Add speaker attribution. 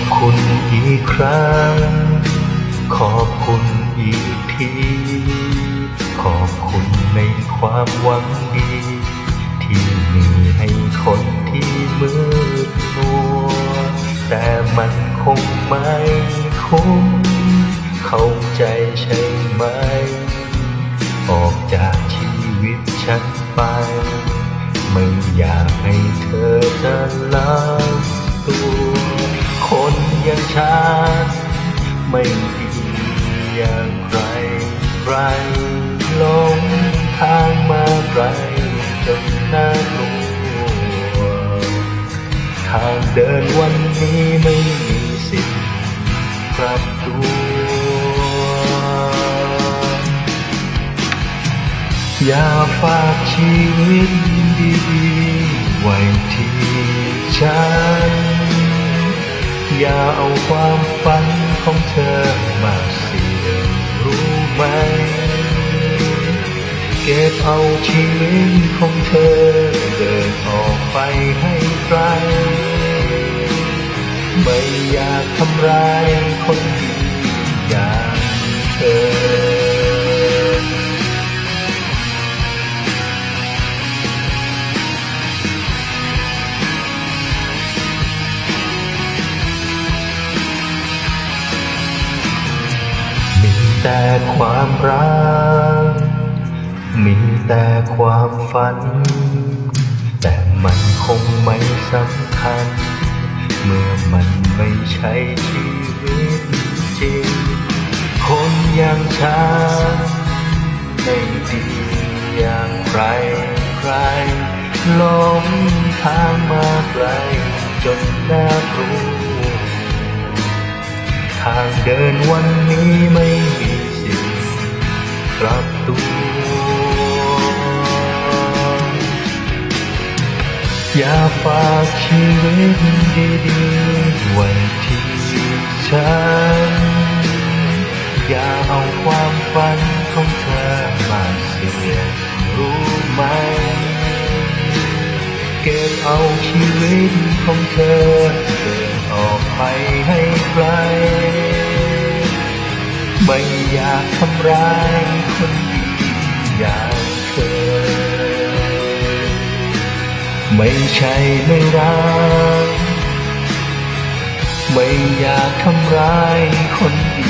Speaker 1: อบคุณอีกครั้ง ขอบคุณอีกที ขอบคุณในความหวังดี ที่มีให้คนที่มืดมัว แต่มันคงไม่คุ้มเข้าใจใช่ไหม ออกจากชีวิตฉันไป ไม่อยากให้ อย่างใครใครหลงทางมาไกลจนน่ากลัวทางเดินวันนี้ไม่มีสิทธิ์กลับตัวอย่าฝากชีวิตดีๆไว้ที่ฉัน อย่าเอาความฝันของเธอมาเสีย ไหม เก็บเอาชีวิตของเธอ เดินออกไปให้ไกล ไม่อยากทำร้ายคนดีอย่างเธอ แต่ความรัก มีแต่ความฝัน แต่มันคงไม่สำคัญ เมื่อมันไม่ใช่ชีวิตจริง คนอย่างฉันไม่ดีอย่างใครใครหลงทางมาไกลจนน่ากลัว ทางเดินวันนี้ไม่มีสิทธิ์กลับตัว อย่าฝากชีวิตดีๆไว้ที่ฉัน อย่าเอาความฝันของเธอมาเสียรู้ไหม เก็บเอาชีวิตข ทำร้ายคนดีอย่างเธอ ไม่ใช่ไม่รัก ไม่อยากทำร้ายคนดีอย่างเธอ